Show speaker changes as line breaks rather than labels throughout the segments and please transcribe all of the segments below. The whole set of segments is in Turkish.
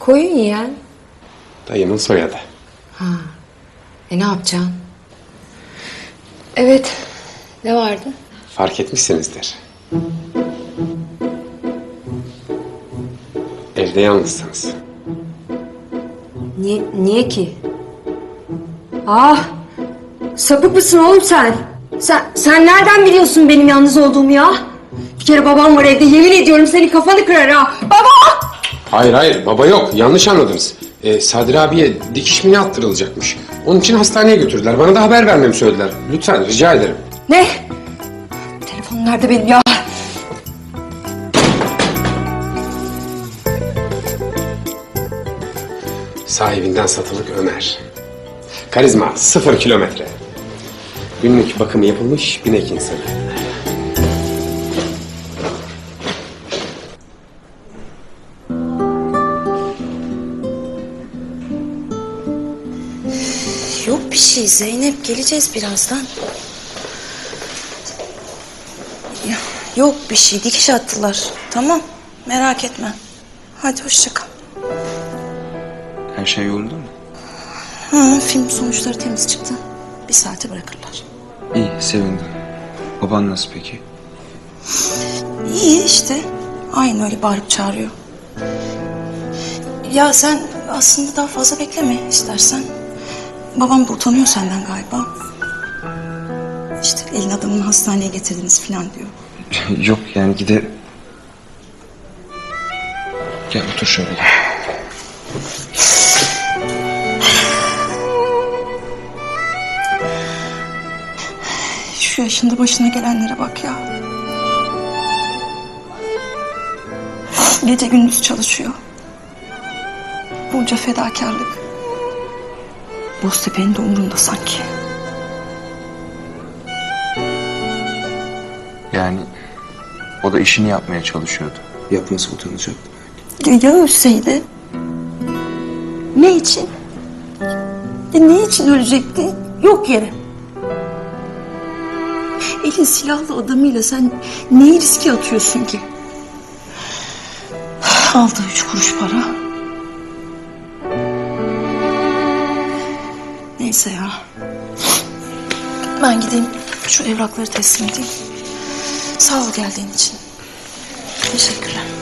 Koyun yiyen.
Dayımın soyadı.
E ne yapacaksın? Evet. Ne vardı?
Fark etmişsinizdir. Evde yalnızsınız.
Niye, niye ki? Ah! Sapık mısın oğlum sen? Sen, sen nereden biliyorsun benim yalnız olduğumu ya? Bir kere babam var evde yemin ediyorum senin kafanı kırar ha. Baba!
Hayır hayır baba yok yanlış anladınız. Ee, Sadir abiye dikiş mini attırılacakmış. Onun için hastaneye götürdüler. Bana da haber vermemi söylediler. Lütfen rica ederim.
Ne? Telefonum nerede benim ya?
Sahibinden satılık Ömer. Karizma sıfır kilometre. Günlük bakımı yapılmış binek insanı.
Bir şey Zeynep geleceğiz birazdan. Yok bir şey dikiş attılar. Tamam merak etme. Hadi hoşça kal.
Her şey yolunda mı?
Ha, film sonuçları temiz çıktı. Bir saate bırakırlar.
İyi, sevindim. Baban nasıl peki?
İyi işte. Aynı öyle bağırıp çağırıyor. Ya sen aslında daha fazla bekleme istersen. Babam da utanıyor senden galiba. İşte elin adamını hastaneye getirdiniz falan diyor.
Yok yani gide... Gel otur şöyle gel.
Şu yaşında başına gelenlere bak ya. Gece gündüz çalışıyor. Bunca fedakarlık. Boztepe'nin de umurunda sanki.
Yani o da işini yapmaya çalışıyordu. Yapması utanacaktı.
Ya, ya ölseydi? Ne için? Ya ne için ölecekti? Yok yere. Elin silahlı adamıyla sen neyi riske atıyorsun ki? Aldığı üç kuruş para. Neyse ya. Ben gideyim şu evrakları teslim edeyim. Sağ ol geldiğin için. Teşekkürler.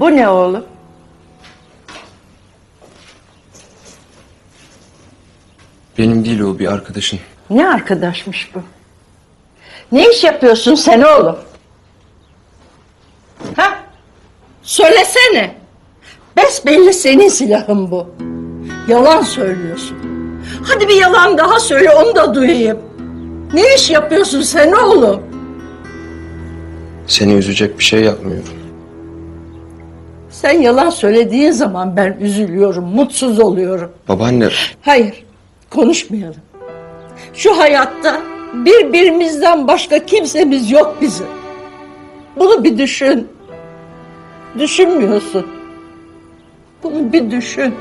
Bu ne oğlum?
Benim değil o bir arkadaşın.
Ne arkadaşmış bu? Ne iş yapıyorsun sen oğlum? Ha? Söylesene. Besbelli senin silahın bu. Yalan söylüyorsun. Hadi bir yalan daha söyle onu da duyayım. Ne iş yapıyorsun sen oğlum?
Seni üzecek bir şey yapmıyorum.
Sen yalan söylediğin zaman ben üzülüyorum, mutsuz oluyorum.
Babaanne...
Hayır, konuşmayalım. Şu hayatta birbirimizden başka kimsemiz yok bizim. Bunu bir düşün. Düşünmüyorsun. Bunu bir düşün.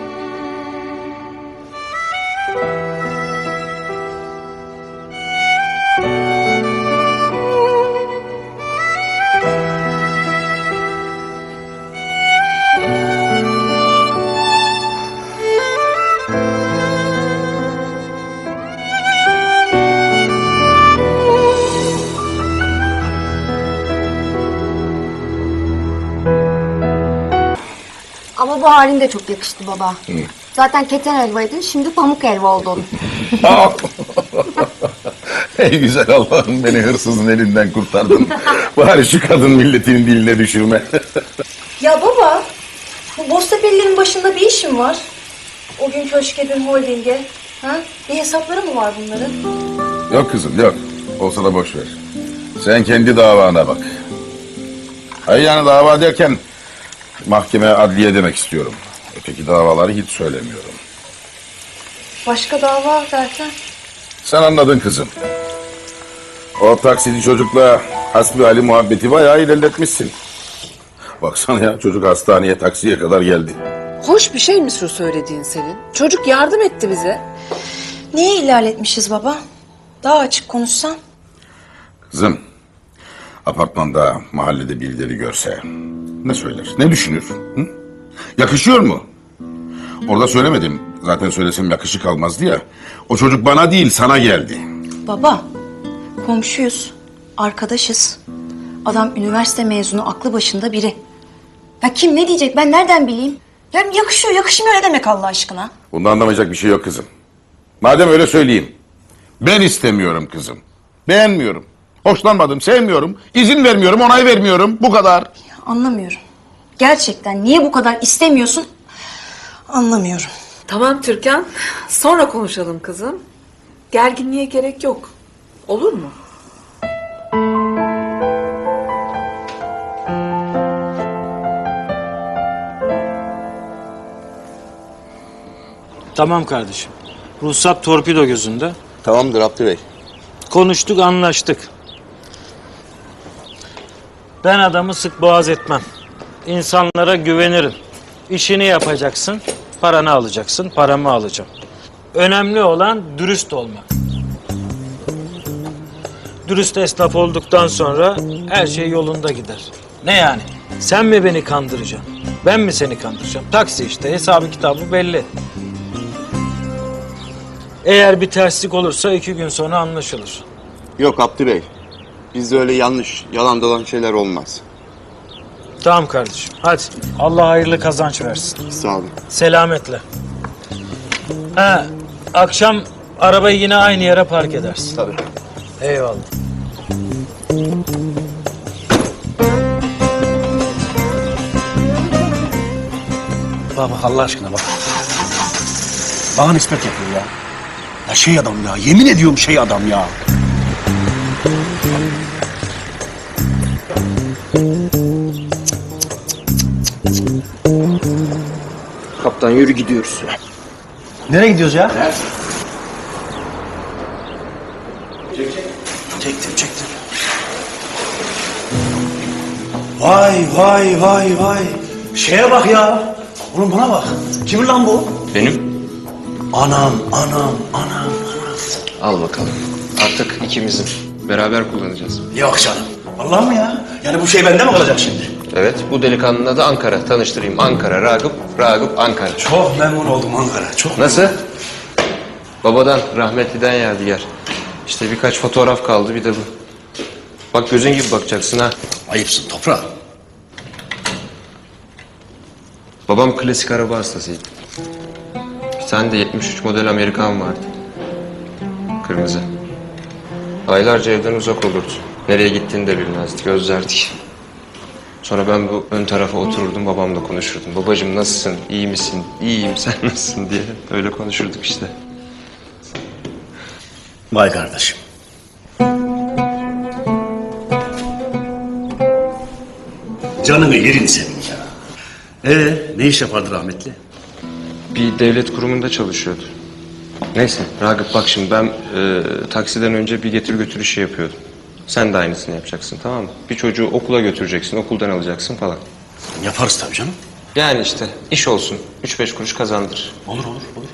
Bu halin de çok yakıştı baba. Zaten keten helvaydın şimdi pamuk helva oldun.
Ey güzel Allah'ım beni hırsızın elinden kurtardın. Bari şu kadın milletinin diline düşürme.
Ya baba, bu Boztepe'lilerin başında bir işim var. O gün köşke dün holdinge. Ha? Bir hesapları mı var bunların?
yok kızım yok. Olsa da boş ver. Sen kendi davana bak. Hayır yani dava derken mahkeme adliye demek istiyorum. Öteki davaları hiç söylemiyorum.
Başka dava derken?
Sen anladın kızım. O taksici çocukla hasbihali muhabbeti bayağı ilerletmişsin. Baksana ya çocuk hastaneye taksiye kadar geldi.
Hoş bir şey mi şu söylediğin senin? Çocuk yardım etti bize.
Neyi ilerletmişiz baba? Daha açık konuşsan.
Kızım, apartmanda, mahallede birileri görse ne söyler, ne düşünür? Hı? Yakışıyor mu? Orada söylemedim. Zaten söylesem yakışık almazdı ya. O çocuk bana değil, sana geldi.
Baba, komşuyuz, arkadaşız. Adam üniversite mezunu, aklı başında biri. Ya kim ne diyecek ben nereden bileyim? Ya yakışıyor, yakışmıyor ne demek Allah aşkına?
Bunda anlamayacak bir şey yok kızım. Madem öyle söyleyeyim. Ben istemiyorum kızım. Beğenmiyorum. Hoşlanmadım, sevmiyorum. izin vermiyorum, onay vermiyorum. Bu kadar.
Anlamıyorum. Gerçekten niye bu kadar istemiyorsun? Anlamıyorum.
Tamam Türkan. Sonra konuşalım kızım. Gerginliğe gerek yok. Olur mu?
Tamam kardeşim. Ruhsat torpido gözünde.
Tamamdır Abdü Bey.
Konuştuk, anlaştık. Ben adamı sık boğaz etmem. İnsanlara güvenirim. İşini yapacaksın, paranı alacaksın, paramı alacağım. Önemli olan dürüst olmak. Dürüst esnaf olduktan sonra her şey yolunda gider. Ne yani? Sen mi beni kandıracaksın? Ben mi seni kandıracağım? Taksi işte, hesabı kitabı belli. Eğer bir terslik olursa iki gün sonra anlaşılır.
Yok Abdü Bey. Bizde öyle yanlış, yalan dolan şeyler olmaz.
Tamam kardeşim. Hadi. Allah hayırlı kazanç versin.
Sağ olun.
Selametle. Ha, akşam arabayı yine aynı yere park edersin.
Tabii.
Eyvallah.
Bak bak Allah aşkına bak. Bana nispet yapıyor ya. Ya şey adam ya. Yemin ediyorum şey adam ya.
Kaptan yürü gidiyoruz.
Nereye gidiyoruz ya? Çektim çektim. Vay vay vay vay. Şeye bak ya. Oğlum bana bak. Kim lan bu?
Benim?
Anam anam anam.
Al bakalım. Artık ikimizin. Beraber kullanacağız.
Yok canım. Vallahi mı ya? Yani bu şey bende mi kalacak şimdi?
Evet, bu delikanlının adı Ankara. Tanıştırayım. Ankara, Ragıp, Ragıp, Ankara.
Çok memnun oldum Ankara. Çok
Nasıl? Babadan, rahmetliden yadigar. İşte birkaç fotoğraf kaldı, bir de bu. Bak gözün gibi bakacaksın ha.
Ayıpsın toprağa.
Babam klasik araba hastasıydı. Tane de 73 model Amerikan vardı. Kırmızı. Aylarca evden uzak olurdu. Nereye gittiğini de bilmezdi. Gözlerdik. Sonra ben bu ön tarafa otururdum babamla konuşurdum. Babacığım nasılsın? İyi misin? İyiyim sen nasılsın diye. Öyle konuşurduk işte.
Vay kardeşim. Canını yerin senin ya. Ee, ne iş yapardı rahmetli?
Bir devlet kurumunda çalışıyordu. Neyse Ragıp bak şimdi ben e, taksiden önce bir getir götür işi yapıyordum. Sen de aynısını yapacaksın tamam mı? Bir çocuğu okula götüreceksin, okuldan alacaksın falan.
Yaparız tabii canım.
Yani işte iş olsun. 3-5 kuruş kazandır.
Olur olur olur.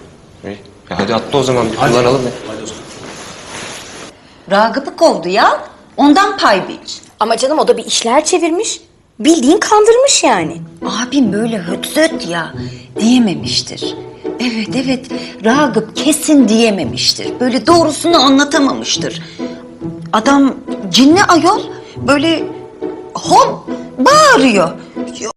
İyi. Ya hadi atla o zaman bir
Hadi.
kullanalım ya.
Hadi o zaman.
Ragıp'ı kovdu ya. Ondan pay biç.
Ama canım o da bir işler çevirmiş. Bildiğin kandırmış yani.
Abim böyle höt söt ya diyememiştir. Evet evet Ragıp kesin diyememiştir. Böyle doğrusunu anlatamamıştır. Adam cinli ayol böyle hom bağırıyor.